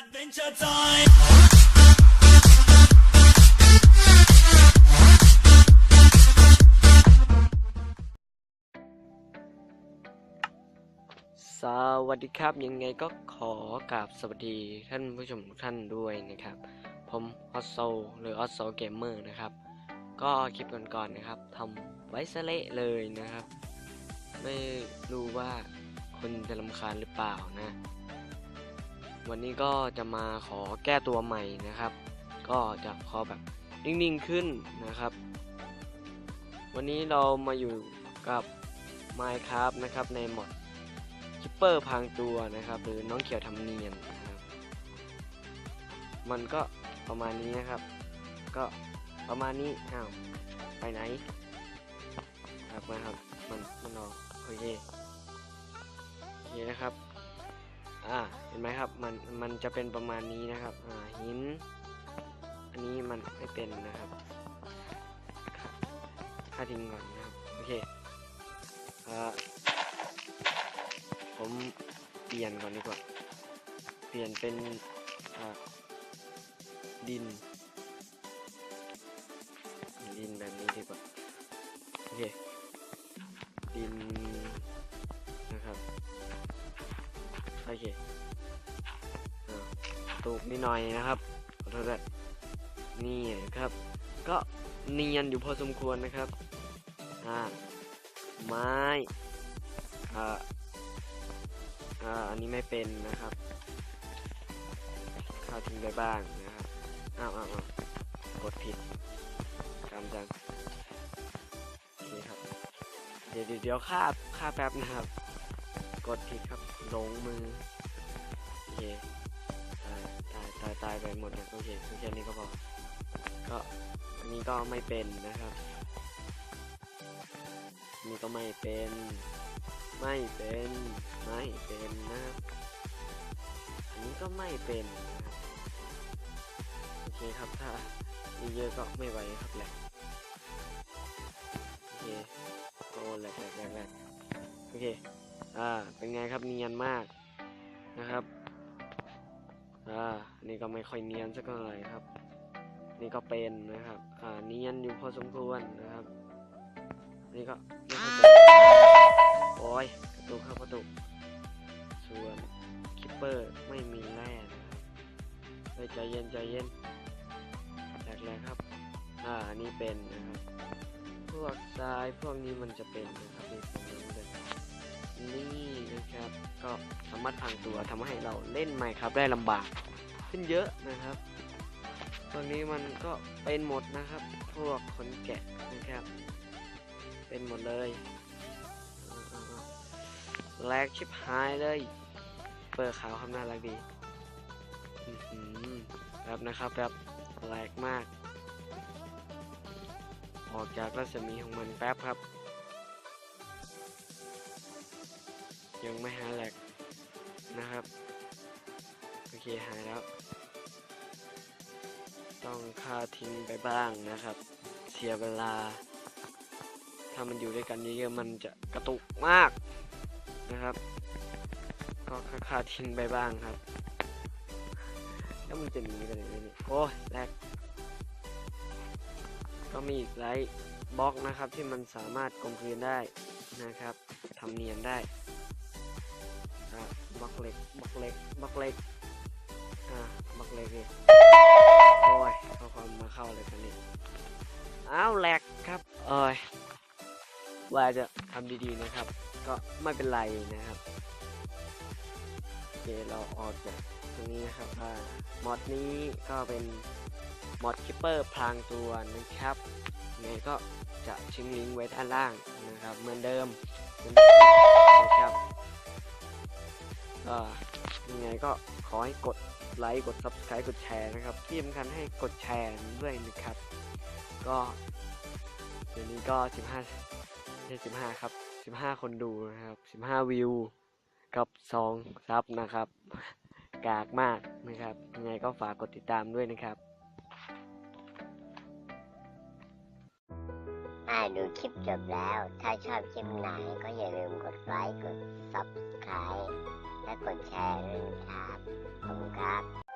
Adventure time. สวัสดีครับยังไงก็ขอกราบสวัสดีท่านผู้ชมทุกท่านด้วยนะครับ ผมออสโซหรือออสโซเกมเมอร์นะครับ ก็คลิปก่อนๆนะครับทำไว้ซะเละเลยนะครับ ไม่รู้ว่าคุณจะรำคาญหรือเปล่านะ วันนี้ก็จะมาขอแก้ตัวใหม่นะครับ ก็จะขอแบบนิ่งๆขึ้นนะครับ วันนี้เรามาอยู่กับ Minecraft นะครับในหมดคิปเปอร์พางตัวนะครับ หรือน้องเขียวทำเนียนนะครับมันก็ประมาณนี้นะครับ ก็ประมาณนี้อ้าวไปไหนครับมาครับมันมันออกโอเคโอเคนะครับ อ่าเห็นไหมครับมันมันจะเป็นประมาณนี้นะครับอ่าหิน อันนี้มันไม่เป็นนะครับค่าทิ้งก่อนนะครับโอเคอ่าผมเปลี่ยนก่อนดีกว่าเปลี่ยนเป็นอ่าดิน ดินแบบนี้ดีกว่าโอเคดิน โอเคตูกนิดหน่อยนะครับขอโทษด้วยนี่ครับ ก็เนียนอยู่พอสมควรนะครับอ่าไม้อ่าอ่าอันนี้ไม่เป็นนะครับข้าวทิ้งไปบ้างนะครับอ้าวอ้าวอ้าวกดผิดกำจังโอเครับ เดี๋ยวเดี๋ยวเดี๋ยวค่าค่าแป๊บนะครับ ดผิดครับหลงมือโอเคตายตายตายตายไปหมดเลยโอเคแค่นี้ก็พอก็อันนี้ก็ไม่เป็นนะครับอันนี่ก็ไม่เป็น ไม่เป็น ไม่เป็นนะครับอันนี้ก็ไม่เป็นนะครับโอเคครับถ้ามีเยอะก็ไม่ไหวครับแหละโอเคโอ้แหลกแหลกแหลกโอเค อ่า เป็นไงครับเนียนมากนะครับ อ่า นี่ก็ไม่ค่อยเนียนสักเท่าไหร่ครับ นี่ก็เป็นนะครับ อ่า เนียนอยู่พอสมควรนะครับ นี่ก็ไม่ค่อยเป็นโอ้ยกระตุกครับกระตุก ส่วนคิปเปอร์ไม่มีแร่นะครับเฮ้ยใจเย็นใจเย็นแรกๆครับ อ่า อันนี้เป็นนะครับ พวกทรายพวกนี้มันจะเป็นนะครับนี่ผม นี่นะครับ ก็สามารถพังตัวทำให้เราเล่นใหม่ครับได้ลำบาก ขึ้นเยอะนะครับตรงนี้มันก็เป็นหมดนะครับ พวกขนแกะนะครับ เป็นหมดเลยแลกชิบหายเลย เปิดขาวคำน่ารักดีแบบนะครับแบบแลกมาก ออกจากรัศมีของมันแป๊บครับ ยังไม่หายแหลกนะครับ โอเคหายแล้ว ต้องฆ่าทิ้งไปบ้างนะครับ เสียเวลา ถ้ามันอยู่ด้วยกันเยอะๆมันจะกระตุกมากนะครับ ก็ฆ่าทิ้งไปบ้างครับ แล้วมันจะหนีไปไหนเนี่ยโอ้ยแรกก็มีอีกหลายบล็อกนะครับที่มันสามารถกลมกลืนได้นะครับทำเนียนได้ เล็กบล็อกเล็กบล็อกเล็กอะบล็อกเล็กนี่โอ้ยเขาความมาเข้าเลยกันนี่อ้าวแหลกครับเอ้ยว่าจะทำดีๆนะครับ ก็ไม่เป็นไรนะครับโอเคเราออกจากตรงนี้นะครับอ่ามอดนี้ก็เป็นมอดคิปเปอร์พลางตัวนะครับยังไงก็จะทิ้งลิงก์ไว้ด้านล่างนะครับ เหมือนเดิม ก็ขอให้กดไลค์ กด subscribe กดแชร์นะครับ ที่สำคัญให้กดแชร์ด้วยนะครับ ก็เดี๋ยวนี้ก็ 15ไม่ใช่15 ครับ 15 คนดูนะครับ 15 วิว กับ2ซับนะครับ กากมากนะครับ ยังไงก็ฝากกดติดตามด้วยนะครับ ถ้าดูคลิปจบแล้ว ถ้าชอบคลิปไหนก็อย่าลืมกดไลค์ กด subscribe และกดแชร์ด้วยนะครับ ขอบคุณครับ